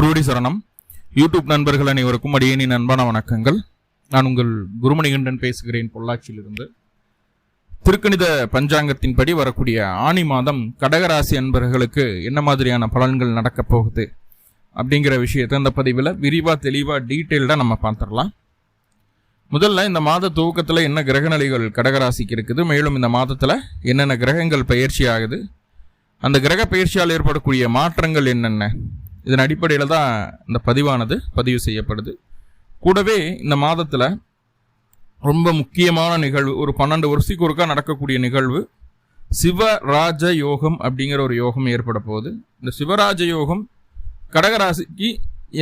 குருவடி சரணம். யூடியூப் நண்பர்கள் அனைவருக்கும் அடியேனின் அன்பான வணக்கங்கள். நான் உங்கள் குருமணிகண்டன் பேசுகிறேன் பொள்ளாச்சியிலிருந்து. திருக்கணித பஞ்சாங்கத்தின்படி வரக்கூடிய ஆணி மாதம் கடகராசி அன்பர்களுக்கு என்ன மாதிரியான பலன்கள் நடக்கப் போகுது அப்படிங்கிற விஷயத்தை இந்த பதிவில் விரிவாக தெளிவாக டீட்டெயில்டாக நம்ம பார்த்துடலாம். முதல்ல இந்த மாத துவக்கத்தில் என்ன கிரகநிலைகள் கடகராசிக்கு இருக்குது மேலும் இந்த மாதத்தில் என்னென்ன கிரகங்கள் பயிற்சி ஆகுது அந்த கிரக பயிற்சியால் ஏற்படக்கூடிய மாற்றங்கள் என்னென்ன இதன் அடிப்படையில் தான் இந்த பதிவானது பதிவு செய்யப்படுது. கூடவே இந்த மாதத்தில் ரொம்ப முக்கியமான நிகழ்வு ஒரு பன்னெண்டு வருஷத்துக்கு ஒருக்கா நடக்கக்கூடிய நிகழ்வு சிவராஜ யோகம் அப்படிங்கிற ஒரு யோகம் ஏற்பட போகுது. இந்த சிவராஜ யோகம் கடகராசிக்கு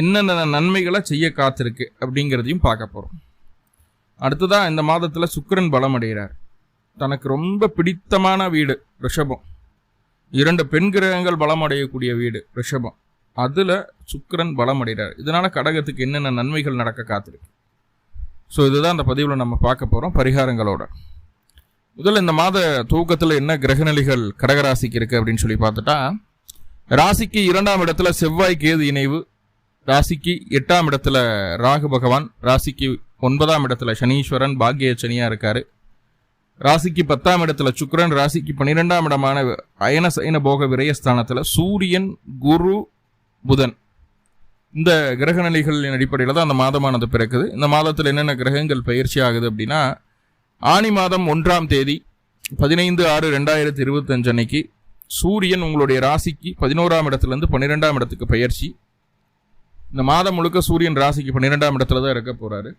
என்னென்ன நன்மைகளை செய்ய காத்திருக்கு அப்படிங்கிறதையும் பார்க்க போகிறோம் அடுத்ததாக இந்த மாதத்தில் சுக்கரன் பலம் அடைகிறார். தனக்கு ரொம்ப பிடித்தமான வீடு ரிஷபம். இரண்டு பெண் கிரகங்கள் பலம் அடையக்கூடிய வீடு ரிஷபம். அதில் சுக்கரன் பலம் அடைகிறார். இதனால் கடகத்துக்கு என்னென்ன நன்மைகள் நடக்க காத்திருக்கு? ஸோ இதுதான் அந்த பதிவில் நம்ம பார்க்க போகிறோம் பரிகாரங்களோட. முதல்ல இந்த மாத தூக்கத்தில் என்ன கிரகநிலைகள் கடகராசிக்கு இருக்குது அப்படின்னு சொல்லி பார்த்துட்டா ராசிக்கு இரண்டாம் இடத்துல செவ்வாய் கேது இணைவு ராசிக்கு எட்டாம் இடத்துல ராகு பகவான் ராசிக்கு ஒன்பதாம் இடத்துல சனீஸ்வரன் பாக்ய சனியாக இருக்கார். ராசிக்கு பத்தாம் இடத்துல சுக்கரன் ராசிக்கு பன்னிரெண்டாம் இடமான அயன சயன போக விரயஸ்தானத்தில் சூரியன் குரு புதன். இந்த கிரக நிலைகளின் அடிப்படையில் தான் அந்த மாதமானது பிறக்குது. இந்த மாதத்தில் என்னென்ன கிரகங்கள் பயிற்சி ஆகுது அப்படின்னா ஆனி மாதம் ஒன்றாம் தேதி பதினைந்து ஆறு ரெண்டாயிரத்தி இருபத்தஞ்சு அன்னைக்கு சூரியன் உங்களுடைய ராசிக்கு பதினோராம் இடத்துலேருந்து பன்னிரெண்டாம் இடத்துக்கு பயிற்சி. இந்த மாதம் முழுக்க சூரியன் ராசிக்கு பன்னிரெண்டாம் இடத்துல தான் இருக்க போகிறாரு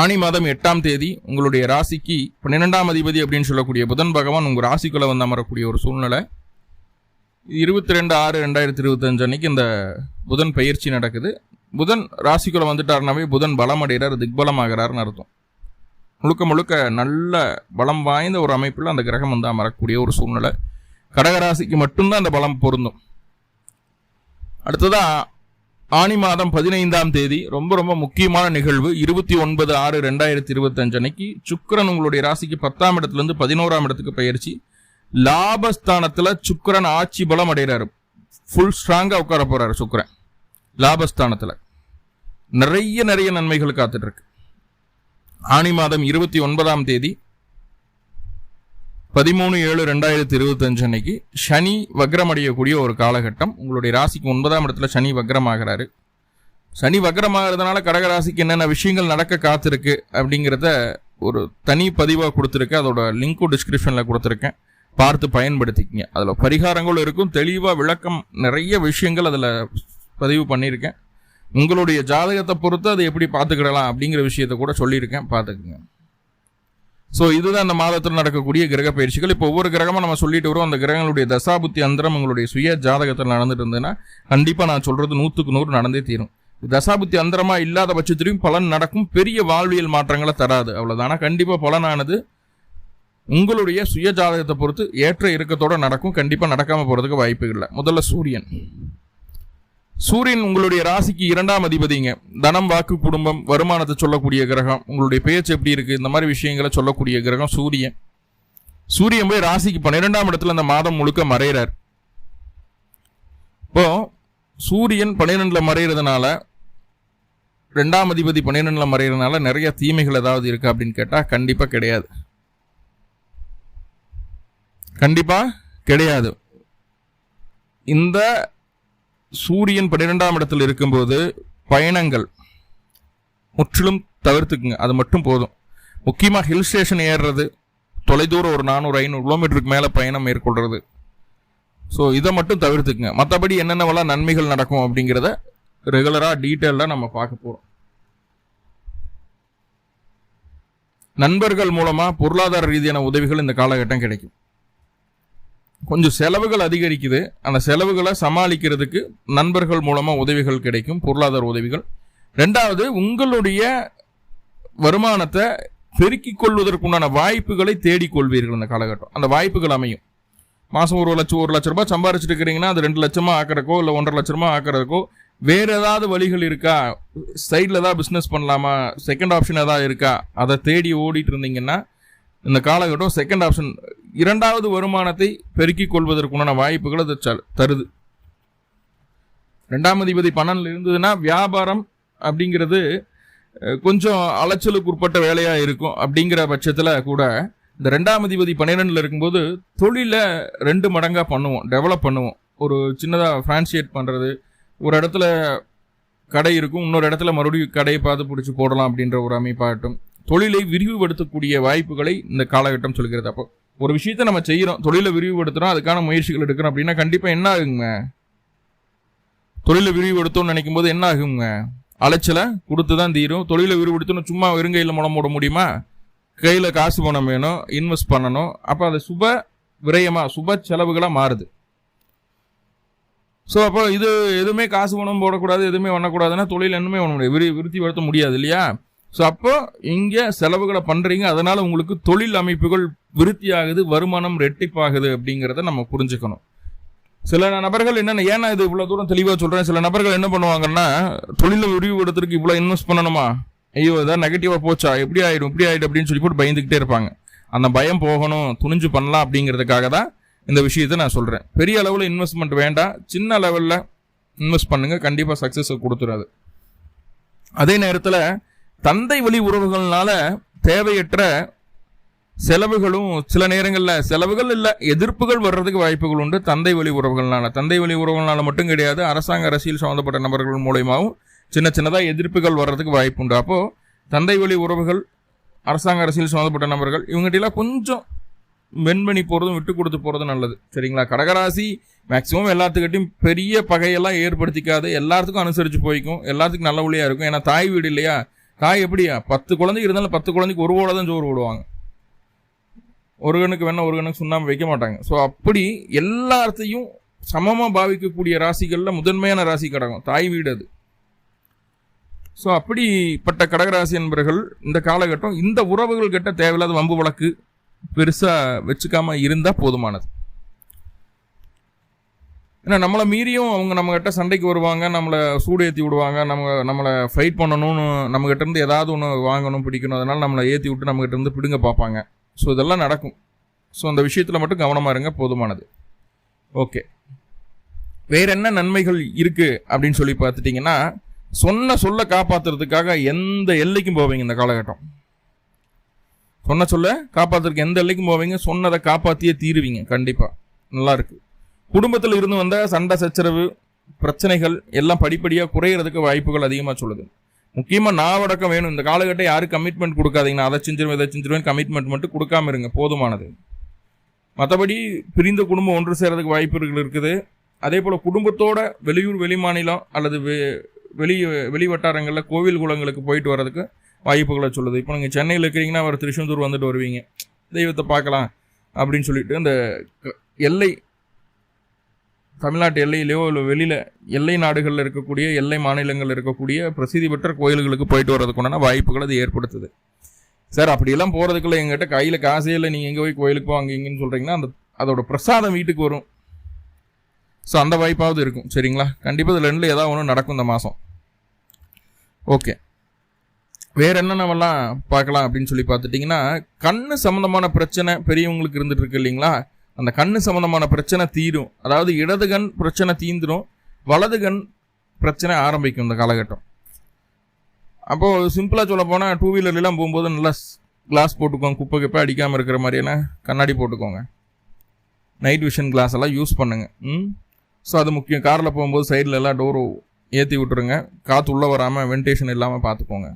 ஆனி மாதம் எட்டாம் தேதி உங்களுடைய ராசிக்கு பன்னிரெண்டாம் அதிபதி அப்படின்னு சொல்லக்கூடிய புதன் பகவான் உங்கள் ராசிக்குள்ளே வந்து அமரக்கூடிய ஒரு சூழ்நிலை. இருபத்தி ரெண்டு ஆறு ரெண்டாயிரத்தி இருபத்தஞ்சு அன்னைக்கு இந்த புதன் பயிற்சி நடக்குது. புதன் ராசிக்குள்ளே வந்துட்டாருனாவே புதன் பலம் அடைகிறார் திக்பலமாகிறார்னு அர்த்தம். முழுக்க முழுக்க நல்ல பலம் வாய்ந்த ஒரு அமைப்பில் அந்த கிரகம் வந்து அமரக்கூடிய ஒரு சூழ்நிலை. கடகராசிக்கு மட்டும்தான் அந்த பலம் பொருந்தும். அடுத்ததாக ஆனி மாதம் பதினைந்தாம் தேதி ரொம்ப ரொம்ப முக்கியமான நிகழ்வு. இருபத்தி ஒன்பது ஆறு ரெண்டாயிரத்தி இருபத்தஞ்சு அன்னைக்கு சுக்கரன் உங்களுடைய ராசிக்கு பத்தாம் இடத்துலேருந்து பதினோராம் இடத்துக்கு பயிற்சி. லாபஸ்தானத்தில் சுக்கரன் ஆட்சி பலம் அடைகிறாரு. ஃபுல் ஸ்ட்ராங்காக உட்கார போகிறாரு சுக்கரன். லாபஸ்தானத்தில். நிறைய நிறைய நன்மைகள் காத்துட்டு இருக்கு ஆனி மாதம் இருபத்தி ஒன்பதாம் தேதி பதிமூணு ஏழு ரெண்டாயிரத்தி இருபத்தஞ்சு அன்னைக்கு சனி வக்ரமடையக்கூடிய ஒரு காலகட்டம். உங்களுடைய ராசிக்கு ஒன்பதாம் இடத்துல சனி வக்ரமாகிறாரு சனி வக்ரமாகிறதுனால கடகராசிக்கு என்னென்ன விஷயங்கள் நடக்க காத்திருக்கு அப்படிங்கிறத ஒரு தனி பதிவாக கொடுத்துருக்கேன் அதோட லிங்க்கும் டிஸ்கிரிப்ஷனில் கொடுத்துருக்கேன். பார்த்து பயன்படுத்திக்கிங்க. அதில் பரிகாரங்களும் இருக்கும். தெளிவாக விளக்கம் நிறைய விஷயங்கள் அதில் பதிவு பண்ணியிருக்கேன். உங்களுடைய ஜாதகத்தை பொறுத்து அதை எப்படி பார்த்துக்கிடலாம் அப்படிங்கிற விஷயத்த கூட சொல்லியிருக்கேன். பார்த்துக்குங்க. ஸோ இதுதான் இந்த மாதத்தில் நடக்கக்கூடிய கிரக பயிற்சிகள். இப்போ ஒவ்வொரு கிரகமாக நம்ம சொல்லிட்டு வரோம் அந்த கிரகங்களுடைய தசாபுத்தி அந்தரம் உங்களுடைய சுய ஜாதகத்தில் நடந்துட்டு இருந்ததுன்னா கண்டிப்பாக நான் சொல்கிறது நூற்றுக்கு நூறு நடந்தே தீரும். தசாபுத்தி அந்தரமாக இல்லாத பட்சத்திலையும் பலன் நடக்கும். பெரிய வாழ்வியல் மாற்றங்களை தராது. அவ்வளோதான் ஆனால் கண்டிப்பாக பலனானது உங்களுடைய சுய ஜாதகத்தை பொறுத்து ஏற்ற இறக்கத்தோடு நடக்கும். கண்டிப்பாக நடக்காமல் போகிறதுக்கு வாய்ப்பு இல்லை. முதல்ல சூரியன். சூரியன் உங்களுடைய ராசிக்கு இரண்டாம் அதிபதிங்க. தனம் வாக்கு குடும்பம் வருமானத்தை சொல்லக்கூடிய கிரகம். உங்களுடைய பேச்சு எப்படி இருக்குது இந்த மாதிரி விஷயங்களை சொல்லக்கூடிய கிரகம் சூரியன். சூரியன் போய் ராசிக்கு பன்னிரெண்டாம் இடத்துல அந்த மாதம் முழுக்க மறைகிறார் இப்போ சூரியன் பன்னிரெண்டில் மறைகிறதுனால ரெண்டாம் அதிபதி பன்னிரெண்டில் மறைகிறதுனால நிறைய தீமைகள் ஏதாவது இருக்கு அப்படின்னு கேட்டால் கண்டிப்பாக கிடையாது. கண்டிப்பாக கிடையாது. இந்த சூரியன் பன்னிரெண்டாம் இடத்தில் இருக்கும்போது பயணங்கள் முற்றிலும் தவிர்த்துக்குங்க. அது மட்டும் போதும். முக்கியமாக ஹில் ஸ்டேஷன் ஏறுறது தொலைதூரம் ஒரு நானூறு ஐநூறு கிலோமீட்டருக்கு மேலே பயணம் மேற்கொள்கிறது ஸோ இதை மட்டும் தவிர்த்துக்குங்க. மற்றபடி என்னென்னவெல்லாம் நன்மைகள் நடக்கும் அப்படிங்கிறத ரெகுலராக டீட்டெயிலாக நம்ம பார்க்க போகிறோம் நண்பர்கள் மூலமாக பொருளாதார ரீதியான உதவிகள் இந்த காலகட்டம் கிடைக்கும். கொஞ்சம் செலவுகள் அதிகரிக்குது. அந்த செலவுகளை சமாளிக்கிறதுக்கு நண்பர்கள் மூலமாக உதவிகள் கிடைக்கும் பொருளாதார உதவிகள். ரெண்டாவது உங்களுடைய வருமானத்தை பெருக்கிக் கொள்வதற்குண்டான வாய்ப்புகளை தேடிக்கொள்வீர்கள் இந்த காலகட்டம். அந்த வாய்ப்புகள் அமையும். மாதம் ஒரு லட்சம் ஒரு லட்ச ரூபாய் சம்பாரிச்சிட்டு இருக்கிறீங்கன்னா அது ரெண்டு லட்சமாக ஆக்கிறக்கோ இல்லை ஒன்றரை லட்ச ரூபா ஆக்கிறதுக்கோ வேறு ஏதாவது வழிகள் இருக்கா? சைடில் ஏதாவது பிஸ்னஸ் பண்ணலாமா? செகண்ட் ஆப்ஷன் ஏதாவது இருக்கா? அதை தேடி ஓடிட்டு இருந்தீங்கன்னா இந்த காலகட்டம் செகண்ட் ஆப்ஷன் இரண்டாவது வருமானத்தை பெருக்கிக் கொள்வதற்குண்டான வாய்ப்புகள் அது தருது. ரெண்டாம் அதிபதி பன்னெண்டுல இருந்ததுன்னா வியாபாரம் அப்படிங்கிறது கொஞ்சம் அலைச்சலுக்கு உட்பட்ட வேலையாக இருக்கும் அப்படிங்கிற பட்சத்தில் கூட இந்த ரெண்டாம் அதிபதி பன்னிரெண்டில் இருக்கும்போது தொழிலை ரெண்டு மடங்காக பண்ணுவோம் டெவலப் பண்ணுவோம். ஒரு சின்னதாக ஃப்ரான்சியேட் பண்ணுறது ஒரு இடத்துல கடை இருக்கும் இன்னொரு இடத்துல மறுபடியும் கடையை பார்த்து பிடிச்சி போடலாம் அப்படின்ற ஒரு அமைப்பாகட்டும். தொழிலை விரிவுபடுத்தக்கூடிய வாய்ப்புகளை இந்த காலகட்டம் சொல்கிறது அப்போ. ஒரு விஷயத்த நம்ம செய்யறோம் தொழிலை விரிவுபடுத்துறோம் அதுக்கான முயற்சிகள் எடுக்கிறோம் அப்படின்னா கண்டிப்பா என்ன ஆகுங்க? தொழிலை விரிவுபடுத்தணும்னு நினைக்கும் போது என்ன ஆகுங்க? அலைச்சலை கொடுத்து தான் தீரும். தொழிலை விரிவுபடுத்தணும் சும்மா வெறுங்கையில் முளம் போட முடியுமா? கையில் காசு பணம் வேணும் இன்வெஸ்ட் பண்ணணும். அப்போ அது சுப விரயமா சுப செலவுகளாக மாறுது. ஸோ அப்போ இது எதுவுமே காசு பணம் போடக்கூடாது எதுவுமே பண்ணக்கூடாதுன்னா தொழில் இன்னுமே பண்ண முடியாது விரி விருத்திப்படுத்த முடியாது இல்லையா? ஸோ அப்போ இங்கே செலவுகளை பண்ணுறீங்க அதனால் உங்களுக்கு தொழில் அமைப்புகள் விருத்தியாகுது வருமானம் ரெட்டிப்பாகுது அப்படிங்கிறத நம்ம புரிஞ்சுக்கணும். சில நபர்கள் என்னென்ன ஏன்னா இது இவ்வளோ தூரம் தெளிவாக சொல்கிறேன் சில நபர்கள் என்ன பண்ணுவாங்கன்னா தொழிலை விரிவுபடுத்துறதுக்கு இவ்வளோ இன்வெஸ்ட் பண்ணணுமா? ஐயோ இதான் நெகட்டிவாக போச்சா? எப்படி ஆகிடும் இப்படி ஆகிடும் அப்படின்னு சொல்லி போட்டு பயந்துக்கிட்டே இருப்பாங்க. அந்த பயம் போகணும் துணிஞ்சு பண்ணலாம் அப்படிங்கிறதுக்காக தான் இந்த விஷயத்தை நான் சொல்கிறேன் பெரிய அளவில் இன்வெஸ்ட்மெண்ட் வேண்டாம். சின்ன லெவலில் இன்வெஸ்ட் பண்ணுங்க. கண்டிப்பாக சக்ஸஸை கொடுத்துறாது அதே நேரத்தில் தந்தை வழி உறவுகள்னால தேவையற்ற செலவுகளும் சில நேரங்களில் செலவுகள் இல்லை எதிர்ப்புகள் வர்றதுக்கு வாய்ப்புகள் உண்டு. தந்தை வழி உறவுகள்னால. தந்தை வழி உறவுகள்னால மட்டும் கிடையாது அரசாங்க அரசியல் சம்மந்தப்பட்ட நபர்கள் மூலயமாவும் சின்ன சின்னதாக எதிர்ப்புகள் வர்றதுக்கு வாய்ப்பு உண்டு. அப்போது தந்தை வழி உறவுகள் அரசாங்க அரசியல் சம்மந்தப்பட்ட நபர்கள் இவங்ககிட்டலாம் கொஞ்சம் வெண்மணி போகிறதும் விட்டு கொடுத்து போகிறதும் நல்லது. சரிங்களா? கடகராசி மேக்ஸிமம் எல்லாத்துக்கிட்டையும் பெரிய பகையெல்லாம் ஏற்படுத்திக்காது. எல்லாத்துக்கும் அனுசரித்து போய்க்கும். எல்லாத்துக்கும் நல்ல வழியாக இருக்கும். ஏன்னா தாய் வீடு இல்லையா? தாய் எப்படியா? பத்து குழந்தைக்கு இருந்தாலும் பத்து குழந்தைக்கு ஒரு ஓட தான் சோறு விடுவாங்க ஒரு கண்ணுக்கு வேணா ஒரு கண்ணுக்கு சுண்ணாமல் வைக்க மாட்டாங்க. ஸோ அப்படி எல்லாத்தையும் சமமாக பாவிக்கக்கூடிய ராசிகளில் முதன்மையான ராசி கடகம். தாய் வீடு அது. ஸோ அப்படிப்பட்ட கடகராசி என்பர்கள் இந்த காலகட்டம் இந்த உறவுகள் கிட்ட தேவையில்லாத வம்பு வழக்கு பெருசாக வச்சுக்காமல் இருந்தால் போதுமானது. ஏன்னா நம்மளை மீறியும் அவங்க நம்மகிட்ட சண்டைக்கு வருவாங்க நம்மளை சூடு ஏற்றி விடுவாங்க நம்ம நம்மளை ஃபைட் பண்ணணும்னு நம்மகிட்டேருந்து ஏதாவது ஒன்று வாங்கணும் பிடிக்கணும் அதனால் நம்மளை ஏற்றி விட்டு நம்மகிட்டேருந்து பிடுங்க பார்ப்பாங்க. ஸோ இதெல்லாம் நடக்கும். ஸோ அந்த விஷயத்தில் மட்டும் கவனமாக இருங்க போதுமானது. ஓகே வேற என்ன நன்மைகள் இருக்குது அப்படின்னு சொல்லி பார்த்துட்டிங்கன்னா சொன்ன சொல்ல காப்பாத்துறதுக்காக எந்த எல்லைக்கும் போவீங்க இந்த காலகட்டம்? சொன்ன சொல்ல காப்பாற்றுறதுக்கு எந்த எல்லைக்கும் போவீங்க? சொன்னதை காப்பாற்றியே தீருவீங்க கண்டிப்பாக நல்லாயிருக்கு குடும்பத்தில் இருந்து வந்த சண்டை சச்சரவு பிரச்சனைகள் எல்லாம் படிப்படியாக குறையிறதுக்கு வாய்ப்புகள் அதிகமாக சொல்லுது. முக்கியமாக நாவடக்கம் வேணும். இந்த காலகட்டம் யாரும் கமிட்மெண்ட் கொடுக்காதீங்க. நான் அதை செஞ்சிருவேன் இதை செஞ்சிருவேன் கமிட்மெண்ட் மட்டும் கொடுக்காம இருங்க. போதுமானது. மற்றபடி பிரிந்த குடும்பம் ஒன்று சேரதுக்கு வாய்ப்புகள் இருக்குது. அதே போல் குடும்பத்தோட வெளியூர் வெளிமாநிலம் அல்லது வெ- வெளி வெளி வட்டாரங்களில் கோவில் குளங்களுக்கு போயிட்டு வர்றதுக்கு வாய்ப்புகளை சொல்லுது. இப்போ நீங்கள் சென்னையில் இருக்கிறீங்கன்னா ஒரு திருச்செந்தூர் வந்துட்டு வருவீங்க. தெய்வத்தை பார்க்கலாம் அப்படின்னு சொல்லிட்டு அந்த க- எல்லை தமிழ்நாட்டு எல்லையிலேயோ இல்லை வெளியில் எல்லை நாடுகளில் இருக்கக்கூடிய எல்லை மாநிலங்களில் இருக்கக்கூடிய பிரசித்தி பெற்ற கோயில்களுக்கு போயிட்டு வர்றதுக்குண்டான வாய்ப்புகள் அது ஏற்படுத்துது. சார் அப்படியெல்லாம் போகிறதுக்குள்ள எங்கிட்ட கையில் காசே இல்லை. நீங்கள் எங்கே போய் கோயிலுக்கு அங்கே இங்கேன்னு சொல்கிறீங்கன்னா அந்த அதோட பிரசாதம் வீட்டுக்கு வரும். ஸோ அந்த வாய்ப்பாவது இருக்கும். சரிங்களா? கண்டிப்பாக இதில் ரெண்டில் ஏதாவது ஒன்று நடக்கும் இந்த மாதம் ஓகே. வேற என்னென்னவெல்லாம் பார்க்கலாம் அப்படின்னு சொல்லி பார்த்துட்டிங்கன்னா கண் சம்மந்தமான பிரச்சனை பெரியவங்களுக்கு இருந்துட்டு இருக்கு இல்லைங்களா? அந்த கண்ணு சம்மந்தமான பிரச்சனை தீரும். அதாவது இடது கண் பிரச்சனை தீந்துடும் வலது கண் பிரச்சனை ஆரம்பிக்கும் இந்த காலகட்டம். அப்போது சிம்பிளாக சொல்ல போனால் டூ வீலர்லாம் போகும்போது நல்லா கிளாஸ் போட்டுக்கோங்க குப்பை குப்பை அடிக்காமல் இருக்கிற மாதிரியான கண்ணாடி போட்டுக்கோங்க. நைட் விஷன் கிளாஸ் எல்லாம் யூஸ் பண்ணுங்கள் ம்? ஸோ அது முக்கியம். காரில் போகும்போது சைடில் எல்லாம் டோரு ஏற்றி விட்டுருங்க. காற்று உள்ளே வராமல் வென்டேஷன் இல்லாமல் பார்த்துக்கோங்க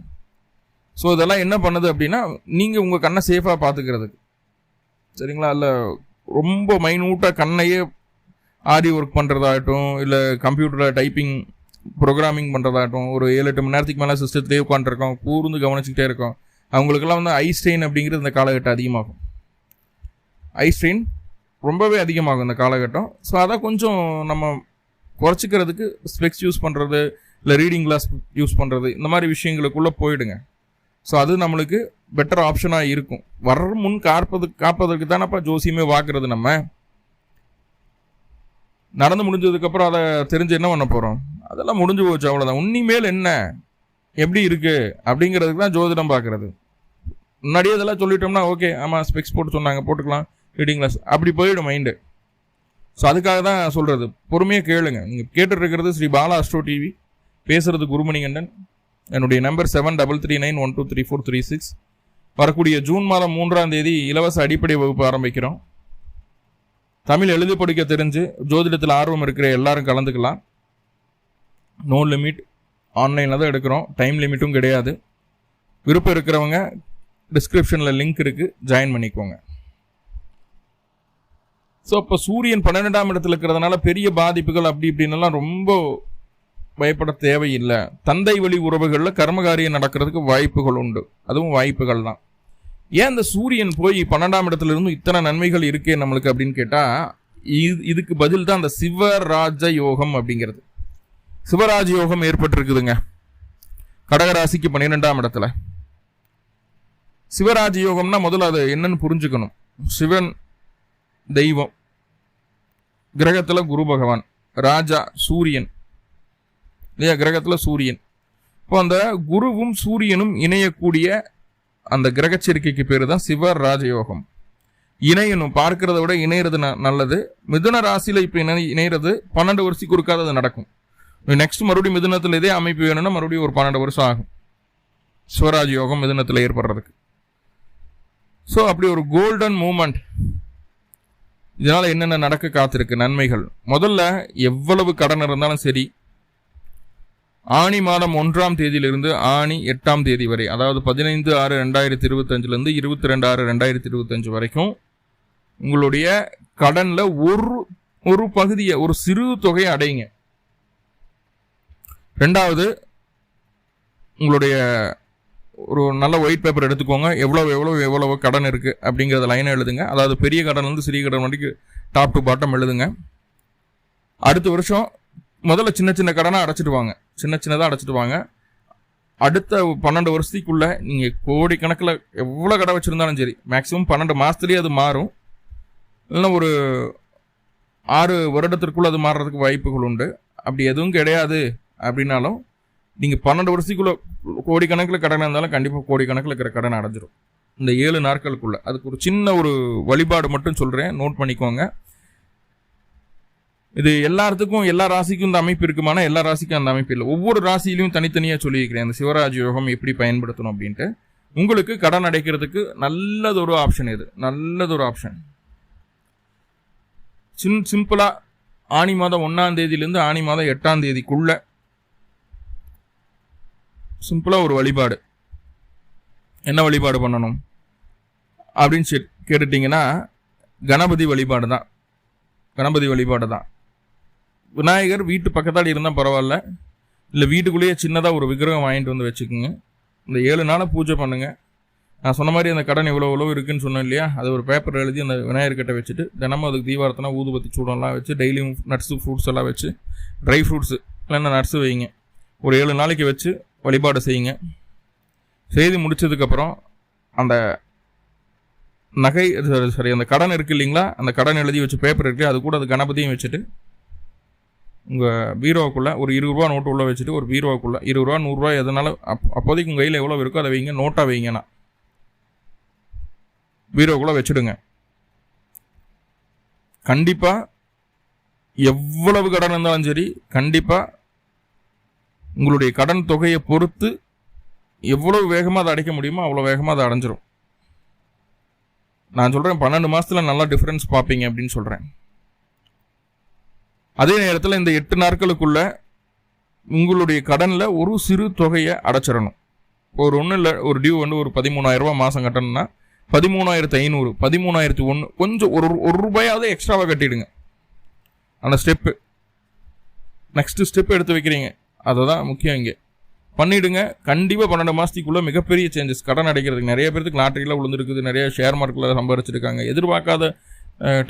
ஸோ இதெல்லாம் என்ன பண்ணுது அப்படின்னா நீங்கள் உங்கள் கண்ணை சேஃபாக பார்த்துக்கிறதுக்கு சரிங்களா? இல்லை ரொம்ப மைனூட்டாக கண்ணையே ஆரி ஒர்க் பண்ணுறதாகட்டும் இல்லை கம்ப்யூட்டரில் டைப்பிங் ப்ரோக்ராமிங் பண்ணுறதாகட்டும் ஒரு ஏழு எட்டு மணி நேரத்துக்கு மேலே சிஸ்டத்துலேயே உட்காந்துருக்கோம் கூர்ந்து கவனிச்சுக்கிட்டே இருக்கோம். அவங்களுக்கெல்லாம் வந்து ஐ ஸ்ட்ரெயின் அப்படிங்கிறது இந்த காலகட்டம் அதிகமாகும். ஐ ஸ்ட்ரெயின் ரொம்பவே அதிகமாகும் இந்த காலகட்டம். ஸோ அதை கொஞ்சம் நம்ம குறைச்சிக்கிறதுக்கு ஸ்பெக்ஸ் யூஸ் பண்ணுறது இல்லை ரீடிங் கிளாஸ் யூஸ் பண்ணுறது இந்த மாதிரி விஷயங்களுக்குள்ளே போயிடுங்க. ஸோ அது நம்மளுக்கு பெட்டர் ஆப்ஷனாக இருக்கும். வர்ற முன் காப்பது காப்பதற்கு தானப்பா ஜோசியமே வாக்குறது நம்ம? நடந்து முடிஞ்சதுக்கப்புறம் அதை தெரிஞ்சு என்ன பண்ண போகிறோம் அதெல்லாம் முடிஞ்சு போச்சு அவ்வளோதான் உன்னிமேல் என்ன? எப்படி இருக்குது அப்படிங்கிறதுக்கு தான் ஜோதிடம் பார்க்குறது. முன்னாடியே இதெல்லாம் சொல்லிட்டோம்னா ஓகே ஆமாம் ஸ்பெக்ஸ் போட்டு சொன்னாங்க போட்டுக்கலாம் ரீடிங் கிளாஸ் அப்படி போயிடும் மைண்டு ஸோ அதுக்காக தான் சொல்கிறது பொறுமையாக கேளுங்க. நீங்கள் கேட்டுட்டு இருக்கிறது ஸ்ரீ பாலா அஸ்ட்ரோ டிவி பேசுகிறது குருமணிகண்டன். என்னுடைய number seven double three nine one two three four three six வரக்கூடிய ஜூன் மாதம் மூன்றாம் தேதி இலவச அடிப்படை வகுப்பு ஆரம்பிக்கிறோம். தமிழ் எழுதி படிக்க தெரிஞ்சு ஜோதிடத்தில் ஆர்வம் இருக்கிற எல்லாரும் கலந்துக்கலாம். நோ லிமிட் ஆன்லைனில் தான் எடுக்கிறோம். டைம் லிமிட்டும் கிடையாது. விருப்பம் இருக்கிறவங்க டிஸ்கிரிப்ஷனில் லிங்க் இருக்குது ஜாயின் பண்ணிக்கோங்க. ஸோ அப்போ சூரியன் பன்னெண்டாம் இடத்துல இருக்கிறதுனால பெரிய பாதிப்புகள் அப்படி இப்படின்னெல்லாம் ரொம்ப பயப்பட தேவையில்லை. தந்தை வழி உறவுகளில் கர்மகாரியம் நடக்கிறதுக்கு வாய்ப்புகள் உண்டு. அதுவும் வாய்ப்புகள் தான். ஏன் இந்த சூரியன் போய் பன்னெண்டாம் இடத்துல இருந்து இத்தனை நன்மைகள் இருக்கே நம்மளுக்கு அப்படின்னு கேட்டால் இது இதுக்கு பதில் தான் அந்த சிவராஜ யோகம் அப்படிங்கிறது. சிவராஜ யோகம் ஏற்பட்டிருக்குதுங்க. கடகராசிக்கு பன்னிரெண்டாம் இடத்துல. சிவராஜ யோகம்னா முதல்ல அது என்னன்னு புரிஞ்சுக்கணும். சிவன் தெய்வம் கிரகத்தில் குரு பகவான் ராஜா சூரியன். இல்லையா? கிரகத்தில் சூரியன். இப்போ அந்த குருவும் சூரியனும் இணையக்கூடிய அந்த கிரகச்சரிக்கைக்கு பேர் தான் சிவ ராஜயோகம். இணையணும் பார்க்கிறத விட இணையிறது ந- நல்லது. மிதுன ராசியில் இப்போ இணை இணையிறது பன்னெண்டு வருஷத்துக்கு ஒருக்காத அது நடக்கும். நெக்ஸ்ட் மறுபடியும் மிதுனத்தில் இதே அமைப்பு வேணும்னா மறுபடியும் ஒரு பன்னெண்டு வருஷம் ஆகும். சிவராஜ் யோகம் மிதுனத்தில் ஏற்படுறதுக்கு. ஸோ அப்படி ஒரு கோல்டன் மூமெண்ட் இதனால் என்னென்ன நடக்க காத்திருக்கு? நன்மைகள். முதல்ல எவ்வளவு கடன் இருந்தாலும் சரி ஆணி மாதம் ஒன்றாம் தேதியிலிருந்து ஆணி எட்டாம் தேதி வரை அதாவது பதினைந்து ஆறு ரெண்டாயிரத்தி இருபத்தஞ்சிலேருந்து இருபத்தி ரெண்டு ஆறு ரெண்டாயிரத்தி இருபத்தஞ்சு வரைக்கும் உங்களுடைய கடனில் ஒரு ஒரு பகுதியை ஒரு சிறு தொகையை அடையுங்க. ரெண்டாவது உங்களுடைய ஒரு நல்ல ஒயிட் பேப்பர் எடுத்துக்கோங்க. எவ்வளோ எவ்வளோ எவ்வளோ கடன் இருக்குது அப்படிங்கிறத லைனை எழுதுங்க. அதாவது பெரிய கடன் வந்து சிறிய கடன் வரைக்கும் டாப் டு பாட்டம் எழுதுங்க. அடுத்த வருஷம் முதல்ல சின்ன சின்ன கடனை அடைச்சிட்டு வாங்க சின்ன சின்னதாக அடைச்சிட்டு வாங்க அடுத்த பன்னெண்டு வருஷத்துக்குள்ளே நீங்கள் கோடிக்கணக்கில் எவ்வளோ கடை வச்சுருந்தாலும் சரி மேக்ஸிமம் பன்னெண்டு மாதத்துலேயே அது மாறும். இல்லைன்னா ஒரு ஆறு வருடத்திற்குள்ளே அது மாறுறதுக்கு வாய்ப்புகள் உண்டு. அப்படி எதுவும் கிடையாது அப்படின்னாலும் நீங்கள் பன்னெண்டு வருஷத்துக்குள்ளே கோடிக்கணக்கில் கடனாக இருந்தாலும் கண்டிப்பாக கோடிக்கணக்கில் இருக்கிற கடன் அடைஞ்சிரும். இந்த ஏழு நாட்களுக்குள்ளே. அதுக்கு ஒரு சின்ன ஒரு வழிபாடு மட்டும் சொல்கிறேன் நோட் பண்ணிக்கோங்க. இது எல்லாத்துக்கும் எல்லா ராசிக்கும் இந்த அமைப்பு இருக்குமானா எல்லா ராசிக்கும் அந்த அமைப்பு இல்லை. ஒவ்வொரு ராசியிலையும் தனித்தனியாக சொல்லியிருக்கிறேன். அந்த சிவராஜ் யோகம் எப்படி பயன்படுத்தணும் அப்படின்ட்டு. உங்களுக்கு கடன் அடைக்கிறதுக்கு நல்லதொரு ஆப்ஷன் இது. நல்லதொரு ஆப்ஷன் சிம் சிம்பிளாக ஆனி மாதம் ஒன்றாம் தேதியிலேருந்து ஆனி மாதம் எட்டாம் தேதிக்குள்ள சிம்பிளாக ஒரு வழிபாடு. என்ன வழிபாடு பண்ணணும்? அப்படின்னு சொல்லி கேட்டுட்டிங்கன்னா கணபதி வழிபாடு தான் கணபதி வழிபாடு தான் விநாயகர் வீட்டு பக்கத்தால் இருந்தால் பரவாயில்ல. இல்லை வீட்டுக்குள்ளேயே சின்னதாக ஒரு விக்கிரகம் வாங்கிட்டு வந்து வச்சுக்கோங்க. இந்த ஏழு நாளை பூஜை பண்ணுங்கள் நான் சொன்ன மாதிரி அந்த கடன் இவ்வளோ இவ்வளோ இருக்குன்னு சொன்னேன் இல்லையா? அது ஒரு பேப்பர் எழுதி அந்த விநாயகர்கிட்ட வச்சுட்டு தினமும் அதுக்கு தீபாரத்தனா ஊதுபத்தி சூடம்லாம் வச்சு டெய்லியும் நட்ஸு ஃப்ரூட்ஸ் எல்லாம் வச்சு ட்ரை ஃப்ரூட்ஸு இல்லைன்னா நட்ஸு வைங்க. ஒரு ஏழு நாளைக்கு வச்சு வழிபாடு செய்யுங்க. செய்து முடித்ததுக்கப்புறம் அந்த நகை சாரி சரி அந்த கடன் இருக்கு இல்லைங்களா? அந்த கடன் எழுதி வச்சு பேப்பர் இருக்கு அது கூட அது கணபதியும் வச்சுட்டு உங்கள் பீரோவுக்குள்ளே ஒரு இருபது ரூபா நோட்டு உள்ளே வச்சுட்டு ஒரு பீரோவுக்குள்ளே இருபது ரூபா நூறுரூவா எதனால அப் அப்போதைக்கு உங்கள் கையில் எவ்வளோ இருக்கோ அதை வைங்க நோட்டாக வைங்கண்ணா பீரோவுக்குள்ளே வச்சுடுங்க. கண்டிப்பாக எவ்வளவு கடன் இருந்தாலும் சரி கண்டிப்பாக உங்களுடைய கடன் தொகையை பொறுத்து எவ்வளவு வேகமாக அதை அடைக்க முடியுமோ அவ்வளோ வேகமாக அதை அடைஞ்சிரும். நான் சொல்கிறேன் பன்னெண்டு மாதத்தில் நல்லா டிஃப்ரென்ஸ் பார்ப்பீங்க அப்படின்னு சொல்கிறேன் அதே நேரத்தில் இந்த எட்டு நாட்களுக்குள்ள உங்களுடைய கடனில் ஒரு சிறு தொகையை அடைச்சிடணும். ஒரு ஒன்றும் இல்லை ஒரு டியூ வந்து ஒரு பதிமூணாயிரரூபா மாதம் கட்டணும்னா பதிமூணாயிரத்து ஐநூறு பதிமூணாயிரத்து ஒன்று கொஞ்சம் ஒரு ஒரு ரூபாயாவது எக்ஸ்ட்ராவாக கட்டிடுங்க. அந்த ஸ்டெப்பு நெக்ஸ்ட்டு ஸ்டெப் எடுத்து வைக்கிறீங்க. அதை தான் முக்கியம் இங்கே. பண்ணிவிடுங்க கண்டிப்பாக பன்னெண்டு மாதத்துக்குள்ளே மிகப்பெரிய சேஞ்சஸ் கடன் அடைக்கிறதுக்கு நிறைய பேருக்கு லாட்டரியில் விழுந்துருக்குது. நிறைய ஷேர் மார்க்கெட்டில் சம்பாரிச்சிருக்காங்க. எதிர்பார்க்காத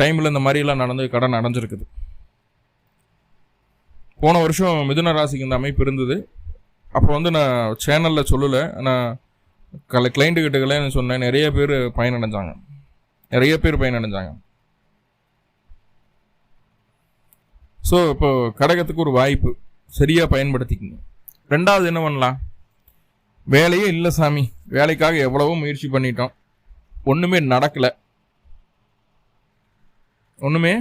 டைமில் இந்த மாதிரிலாம் நடந்து கடன் அடைஞ்சிருக்குது. போன வருஷம் மிதுன ராசிக்கு இந்த அமைப்பு இருந்தது. அப்போ வந்து நான் சேனலில் சொல்லலை. நான் கல கிளைண்ட்டு கிட்டகளே சொன்னேன் நிறைய பேர் பயனடைஞ்சாங்க. நிறைய பேர் பயனடைஞ்சாங்க. ஸோ இப்போ கடகத்துக்கு ஒரு வாய்ப்பு. சரியாக பயன்படுத்திக்கங்க. ரெண்டாவது என்ன பண்ணலாம்? வேலையே இல்லை சாமி. வேலைக்காக எவ்வளவோ முயற்சி பண்ணிட்டோம். ஒன்றுமே நடக்கலை. ஒன்றுமே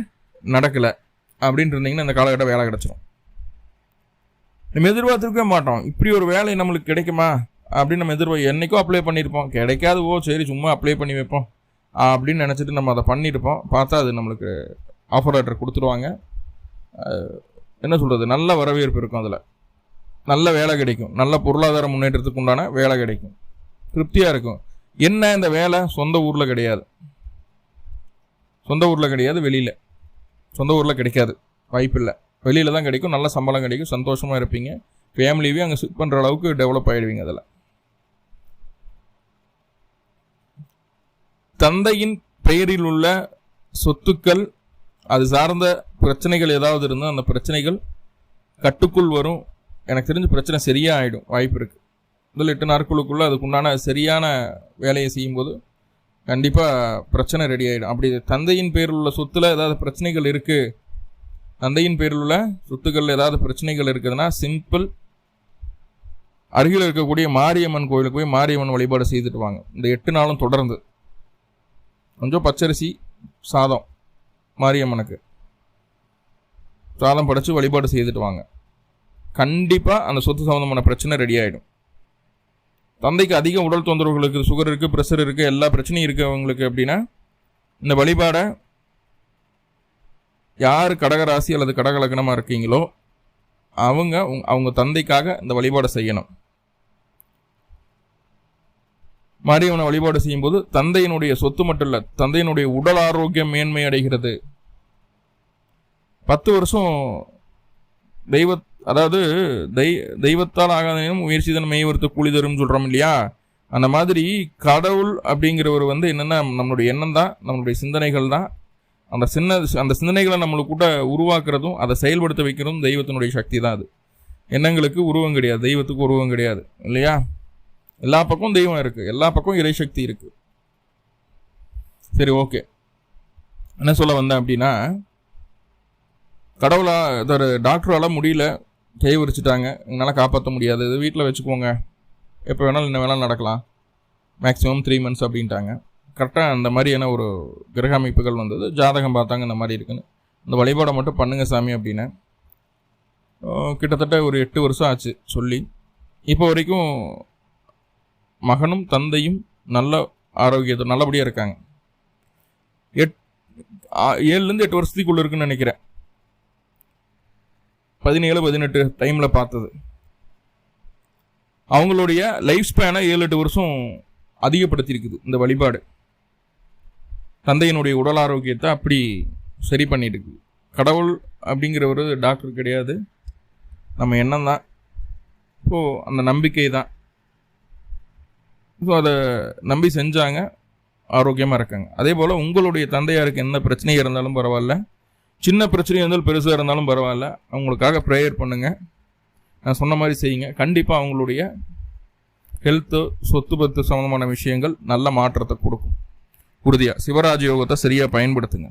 நடக்கலை. அப்படின்ட்டு இருந்தீங்கன்னா இந்த காலகட்டம் வேலை கிடச்சிரும். நம்ம எதிர்பார்த்துருக்கவே மாட்டோம். இப்படி ஒரு வேலை நம்மளுக்கு கிடைக்குமா? அப்படின்னு நம்ம எதிர்பார்க்க என்றைக்கும் அப்ளை பண்ணியிருப்போம். கிடைக்காது ஓ சரி சும்மா அப்ளை பண்ணி வைப்போம். அப்படின்னு நினச்சிட்டு நம்ம அதை பண்ணியிருப்போம். பார்த்தா அது நம்மளுக்கு ஆஃபர் லெட்டர் கொடுத்துருவாங்க. என்ன சொல்கிறது நல்ல வரவேற்பு இருக்கும் அதில். நல்ல வேலை கிடைக்கும். நல்ல பொருளாதார முன்னேற்றத்துக்கு உண்டான வேலை கிடைக்கும். திருப்தியாக இருக்கும். என்ன இந்த வேலை? சொந்த ஊரில் கிடையாது. சொந்த ஊரில் கிடையாது வெளியில். சொந்த ஊரில் கிடைக்காது. வாய்ப்பில்லை. வெளியில் தான் கிடைக்கும். நல்ல சம்பளம் கிடைக்கும். சந்தோஷமாக இருப்பீங்க. ஃபேமிலியவே அங்கே ஷிஃப்ட் பண்ணுற அளவுக்கு டெவலப் ஆகிடுவீங்க அதில். தந்தையின் பெயரில் உள்ள சொத்துக்கள் அது சார்ந்த பிரச்சனைகள் ஏதாவது இருந்தால் அந்த பிரச்சனைகள் கட்டுக்குள் வரும். எனக்கு தெரிஞ்ச பிரச்சனை சரியாக ஆகிடும் வாய்ப்பு இருக்குது முதல் எட்டு நாட்களுக்குள்ளே அதுக்குண்டான சரியான வேலையை செய்யும்போது கண்டிப்பாக பிரச்சனை ரெடி ஆகிடும் அப்படி தந்தையின் பேரில் உள்ள சொத்தில் ஏதாவது பிரச்சனைகள் இருக்குது தந்தையின் பேரில் உள்ள சொத்துக்கள் ஏதாவது பிரச்சனைகள் இருக்குதுன்னா சிம்பிள் அருகில் இருக்கக்கூடிய மாரியம்மன் கோயிலுக்கு போய் மாரியம்மன் வழிபாடு செய்துட்டு வாங்க. இந்த எட்டு நாளும் தொடர்ந்து. கொஞ்சம் பச்சரிசி சாதம் மாரியம்மனுக்கு. சாதம் படைச்சு வழிபாடு செய்துட்டு வாங்க. கண்டிப்பாக அந்த சொத்து சம்மந்தமான பிரச்சனை ரெடி ஆகிடும் தந்தைக்கு அதிக உடல் தொந்தரவுகளுக்கு சுகர் இருக்குது ப்ரெஷர் இருக்குது எல்லா பிரச்சனையும் இருக்குது அவங்களுக்கு அப்படின்னா இந்த வழிபாடை யார் கடகராசி அல்லது கடகலக்கணமாக இருக்கீங்களோ அவங்க அவங்க தந்தைக்காக இந்த வழிபாடு செய்யணும். மாரியம்மனை வழிபாடு செய்யும்போது தந்தையினுடைய சொத்து மட்டும் இல்லை தந்தையினுடைய உடல் ஆரோக்கியம் மேன்மை அடைகிறது. பத்து வருஷம் தெய்வ அதாவது தெய் தெய்வத்தால் ஆகாதனும் முயற்சி தன் மெய்வர்த்த கூலி தரும்னு சொல்கிறோம் இல்லையா? அந்த மாதிரி கடவுள் அப்படிங்கிறவர் வந்து என்னென்னா நம்மளுடைய எண்ணம் தான் நம்மளுடைய சிந்தனைகள் தான் அந்த சின்ன அந்த சிந்தனைகளை நம்மளுக்கு கூட உருவாக்குறதும் அதை செயல்படுத்த வைக்கிறதும் தெய்வத்தினுடைய சக்தி தான் அது. எண்ணங்களுக்கு உருவம் கிடையாது தெய்வத்துக்கு உருவம் கிடையாது இல்லையா? எல்லா பக்கம் தெய்வம் இருக்குது எல்லா பக்கம் இறைசக்தி இருக்குது சரி ஓகே. என்ன சொல்ல வந்தேன் அப்படின்னா கடவுளா ஒரு டாக்டரால் முடியல கை விரிச்சிட்டாங்க எங்களால் காப்பாற்ற முடியாது இது வீட்டில் வச்சுக்கோங்க. எப்போ வேணாலும் என்ன வேணாலும் நடக்கலாம். மேக்ஸிமம் த்ரீ மந்த்ஸ் அப்படின்ட்டாங்க. கரெக்டாக அந்த மாதிரியான ஒரு கிரக அமைப்புகள் வந்தது. ஜாதகம் பார்த்தாங்க இந்த மாதிரி இருக்குன்னு. இந்த வழிபாடை மட்டும் பண்ணுங்க சாமி அப்படின்னு கிட்டத்தட்ட ஒரு எட்டு வருஷம் ஆச்சு சொல்லி. இப்போ வரைக்கும் மகனும் தந்தையும் நல்ல ஆரோக்கியத்தை நல்லபடியாக இருக்காங்க. எட் ஏழுலேருந்து எட்டு வருஷத்துக்குள்ளே இருக்குன்னு நினைக்கிறேன். பதினேழு பதினெட்டு டைமில் பார்த்தது. அவங்களுடைய லைஃப் ஸ்பேனை ஏழு எட்டு வருஷம் அதிகப்படுத்தியிருக்குது இந்த வழிபாடு. தந்தையினுடைய உடல் ஆரோக்கியத்தை அப்படி சரி பண்ணிட்டு கடவுள் கடவுள் அப்படிங்கிறவர் டாக்டர் கிடையாது. நம்ம எண்ணம் தான் இப்போது அந்த நம்பிக்கை தான் ஸோ அதை நம்பி செஞ்சாங்க ஆரோக்கியமாக இருக்காங்க. அதே போல் உங்களுடைய தந்தையாருக்கு என்ன பிரச்சனையாக இருந்தாலும் பரவாயில்ல. சின்ன பிரச்சனையாக இருந்தாலும் பெருசாக இருந்தாலும் பரவாயில்ல. அவங்களுக்காக ப்ரேயர் பண்ணுங்கள் நான் சொன்ன மாதிரி செய்யுங்க. கண்டிப்பாக அவங்களுடைய ஹெல்த்து சொத்து பத்து சம்மந்தமான விஷயங்கள் நல்ல மாற்றத்தை கொடுக்கும். உறுதியாக சிவராஜ யோகத்தை சரியாக பயன்படுத்துங்க.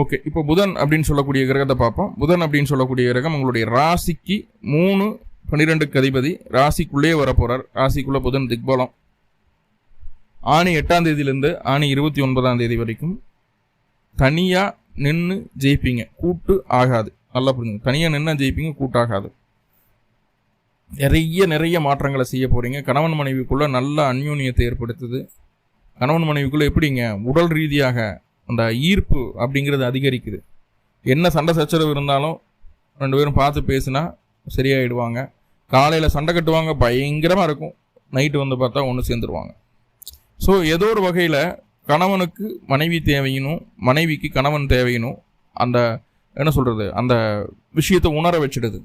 ஓகே இப்போ புதன் அப்படின்னு சொல்லக்கூடிய கிரகத்தை பார்ப்போம். புதன் அப்படின்னு சொல்லக்கூடிய கிரகம் உங்களுடைய ராசிக்கு மூணு பன்னிரெண்டுக்கு அதிபதி ராசிக்குள்ளே வரப்போறார். ராசிக்குள்ள புதன் திக்பலம். ஆணி எட்டாம் தேதியிலேருந்து ஆணி இருபத்தி ஒன்பதாம் தேதி வரைக்கும் தனியாக நின்று ஜெயிப்பீங்க. கூட்டு ஆகாது. நல்லா புரிஞ்சுங்க. தனியாக நின்று ஜெயிப்பீங்க கூட்டாகாது நிறைய நிறைய மாற்றங்களை செய்ய போகிறீங்க கணவன் மனைவிக்குள்ளே நல்ல அந்யூன்யத்தை ஏற்படுத்துது. கணவன் மனைவிக்குள்ளே எப்படிங்க? உடல் ரீதியாக அந்த ஈர்ப்பு அப்படிங்கிறது அதிகரிக்குது. என்ன சண்டை சச்சரவு இருந்தாலும் ரெண்டு பேரும் பார்த்து பேசினா சரியாயிடுவாங்க. காலையில் சண்டை கட்டுவாங்க பயங்கரமாக இருக்கும். நைட்டு வந்து பார்த்தா ஒன்று சேர்ந்துருவாங்க. ஸோ ஏதோ ஒரு வகையில் கணவனுக்கு மனைவி தேவையினும் மனைவிக்கு கணவன் தேவையினும் அந்த என்ன சொல்கிறது அந்த விஷயத்தை உணர வச்சிடுது.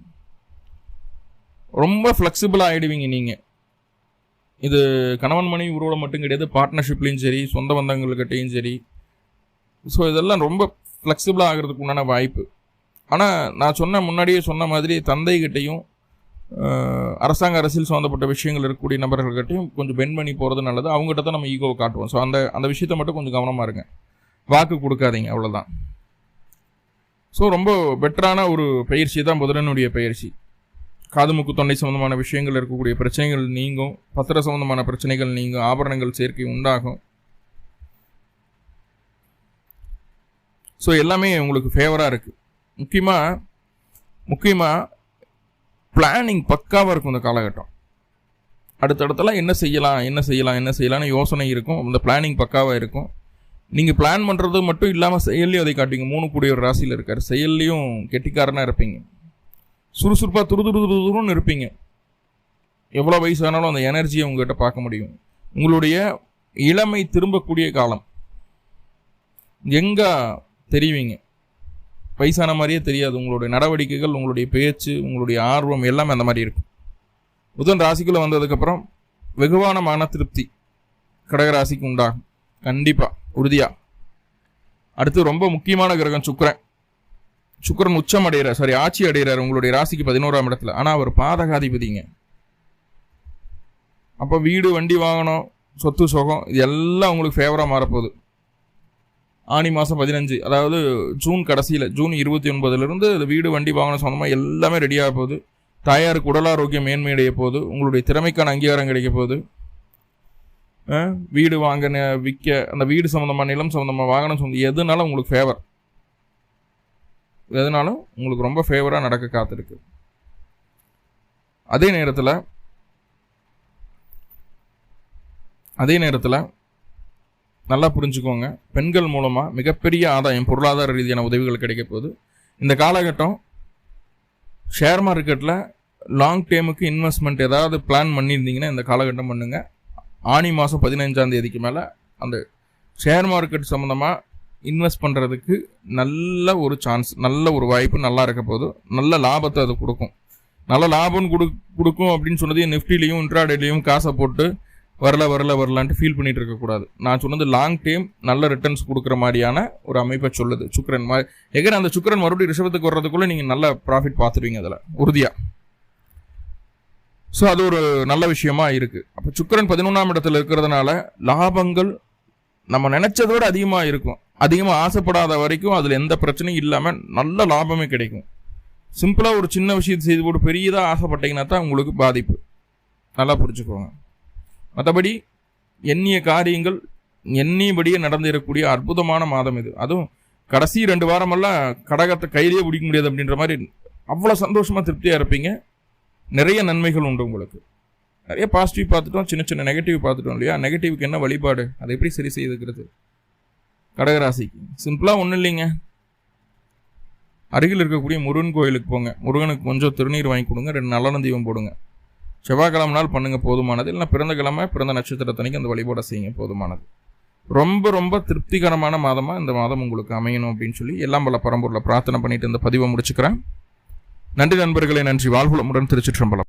ரொம்ப ஃப்ளெக்சிபிளாக ஆகிடுவீங்க நீங்கள் இது கணவன் மனைவி உருவில் மட்டும் கிடையாது பார்ட்னர்ஷிப்லேயும் சரி சொந்த பந்தங்கள்கிட்டையும் சரி. ஸோ இதெல்லாம் ரொம்ப ஃப்ளெக்சிபிளாக ஆகிறதுக்கு உண்டான வாய்ப்பு. ஆனால் நான் சொன்ன முன்னாடியே சொன்ன மாதிரி தந்தைகிட்டையும் அரசாங்க அரசியல் சம்மந்தப்பட்ட விஷயங்கள் இருக்கக்கூடிய நபர்கள்கிட்டையும் கொஞ்சம் பெண்ட் பண்ணி போகிறது நல்லது. அவங்ககிட்ட தான் நம்ம ஈகோவை காட்டுவோம். ஸோ அந்த அந்த விஷயத்தை மட்டும் கொஞ்சம் கவனமாக இருங்க. வாக்கு கொடுக்காதீங்க அவ்வளோதான் ஸோ ரொம்ப பெட்டரான ஒரு பயிற்சி தான் புதனனுடைய பயிற்சி. காதுமுக்கு தொண்டை சம்பந்தமான விஷயங்கள் இருக்கக்கூடிய பிரச்சனைகள் நீங்கும் பத்திர சம்பந்தமான பிரச்சனைகள் நீங்கும் ஆபரணங்கள் சேர்க்கை உண்டாகும். ஸோ எல்லாமே உங்களுக்கு ஃபேவராக இருக்குது முக்கியமாக முக்கியமாக பிளானிங் பக்காவாக இருக்கும் இந்த காலகட்டம். அடுத்தடுத்தலாம் என்ன செய்யலாம் என்ன செய்யலாம் என்ன செய்யலாம்னு யோசனை இருக்கும். அந்த பிளானிங் பக்காவாக இருக்கும். நீங்கள் பிளான் பண்ணுறது மட்டும் இல்லாமல் செயல்லையும் அதை காட்டுவீங்க. மூணு கூடிய ஒரு ராசியில் இருக்கார். செயல்லையும் கெட்டிக்காரனாக இருப்பீங்க. சுறுசுறுப்பாக துரு துரு துரு துருன்னு இருப்பீங்க. எவ்வளோ வயசானாலும் அந்த எனர்ஜியை உங்கள்கிட்ட பார்க்க முடியும். உங்களுடைய இளமை திரும்பக்கூடிய காலம். எங்கே தெரிவிங்க? வயசான மாதிரியே தெரியாது. உங்களுடைய நடவடிக்கைகள் உங்களுடைய பேச்சு உங்களுடைய ஆர்வம் எல்லாமே அந்த மாதிரி இருக்கும். புதன் ராசிக்குள்ளே வந்ததுக்கப்புறம் வெகுவான மன திருப்தி. கடகராசிக்கு உண்டாகும். கண்டிப்பாக உறுதியாக அடுத்து ரொம்ப முக்கியமான கிரகம் சுக்கரன். சுக்கரன் உச்சம் அடைகிறார். சாரி ஆட்சி அடைகிறார் உங்களுடைய ராசிக்கு பதினோராம் இடத்துல. ஆனால் அவர் பாதகாதிபதிங்க. அப்போ வீடு வண்டி வாங்கணும் சொத்து சுகம் இது எல்லாம் உங்களுக்கு ஃபேவராக மாறப்போகுது. ஆனி மாதம் பதினஞ்சு அதாவது ஜூன் கடைசியில் ஜூன் இருபத்தி ஒன்பதுலேருந்து வீடு வண்டி வாங்கணும் சொந்தமாக எல்லாமே ரெடியாக போகுது. தாயாருக்கு உடல் ஆரோக்கியம் மேன்மையடைய போகுது. உங்களுடைய திறமைக்கான அங்கீகாரம் கிடைக்க போகுது. வீடு வாங்க விற்க அந்த வீடு சம்மந்தமாக நிலம் சம்மந்தமாக வாகனம் சொந்த எதுனாலும் உங்களுக்கு ஃபேவர் எதுனாலும் உங்களுக்கு ரொம்ப ஃபேவராக நடக்க காத்திருக்கு. அதே நேரத்தில் அதே நேரத்தில் நல்லா புரிஞ்சுக்கோங்க. பெண்கள் மூலமாக மிகப்பெரிய ஆதாயம் பொருளாதார ரீதியான உதவிகள் கிடைக்க போகுது. இந்த காலகட்டம் ஷேர் மார்க்கெட்டில் லாங் டேமுக்கு இன்வெஸ்ட்மெண்ட் ஏதாவது பிளான் பண்ணியிருந்தீங்கன்னா இந்த காலகட்டம் பண்ணுங்கள் ஆணி மாதம் பதினஞ்சாம் தேதிக்கு மேலே அந்த ஷேர் மார்க்கெட் சம்மந்தமாக இன்வெஸ்ட் பண்ணுறதுக்கு நல்ல ஒரு சான்ஸ் நல்ல ஒரு வாய்ப்பு நல்லா இருக்க போது நல்ல லாபத்தை அது கொடுக்கும். நல்ல லாபம் கொடு கொடுக்கும் அப்படின்னு சொன்னது நிஃப்டிலையும் இன்ட்ராடேலையும் காசை போட்டு வரல வரல வரலான்ட்டு ஃபீல் பண்ணிட்டு இருக்கக்கூடாது நான் சொன்னது லாங் டைம் நல்ல ரிட்டர்ன்ஸ் கொடுக்குற மாதிரியான ஒரு அமைப்பை சொல்லுது. சுக்கரன் மாதிரி எகன் அந்த சுக்கரன் மறுபடியும் ரிஷபத்துக்கு வர்றதுக்குள்ளே நீங்கள் நல்ல ப்ராஃபிட் பார்த்துருவீங்க அதில். உறுதியாக ஸோ அது ஒரு நல்ல விஷயமா இருக்குது அப்போ சுக்கரன் பதினொன்றாம் இடத்துல இருக்கிறதுனால லாபங்கள் நம்ம நினச்சதோட அதிகமாக இருக்கும். அதிகமாக ஆசைப்படாத வரைக்கும் அதில் எந்த பிரச்சனையும் இல்லாமல் நல்ல லாபமே கிடைக்கும். சிம்பிளாக ஒரு சின்ன விஷயத்தை செய்து போட்டு பெரியதாக ஆசைப்பட்டீங்கன்னா தான் உங்களுக்கு பாதிப்பு. நல்லா புரிஞ்சுக்கோங்க. மற்றபடி எண்ணிய காரியங்கள் எண்ணியபடியே நடந்திருக்கக்கூடிய அற்புதமான மாதம் இது. அதுவும் கடைசி ரெண்டு வாரமெல்லாம் கடகத்தை கையிலேயே பிடிக்க முடியாது அப்படின்ற மாதிரி அவ்வளோ சந்தோஷமாக திருப்தியாக இருப்பீங்க. நிறைய நன்மைகள் உண்டு உங்களுக்கு. நிறைய பாசிட்டிவ் பார்த்துட்டோம் சின்ன சின்ன நெகட்டிவ் பார்த்துட்டோம் இல்லையா? நெகட்டிவ்க்கு என்ன வழிபாடு? அதை எப்படி சரி செய்துக்கிறது? கடகராசிக்கு. சிம்பிளாக ஒன்றும் இல்லைங்க. அருகில் இருக்கக்கூடிய முருகன் கோயிலுக்கு போங்க. முருகனுக்கு கொஞ்சம் திருநீர் வாங்கி கொடுங்க. ரெண்டு நல்ல தீபம் போடுங்க. செவ்வாய்க்கிழமை நாள் பண்ணுங்க போதுமானது. இல்லைனா பிறந்த கிழமை பிறந்த நட்சத்திரத்தனைக்கு அந்த வழிபாடை செய்யுங்க போதுமானது. ரொம்ப ரொம்ப திருப்திகரமான மாதமாக இந்த மாதம் உங்களுக்கு அமையணும் அப்படின்னு சொல்லி எல்லாம் பல பரம்பூரில் பிரார்த்தனை பண்ணிட்டு இந்த பதிவை முடிச்சுக்கிறேன். நன்றி நண்பர்களே நன்றி. வாழ்வுளமுடன் திருச்சிற்றம்பலம்.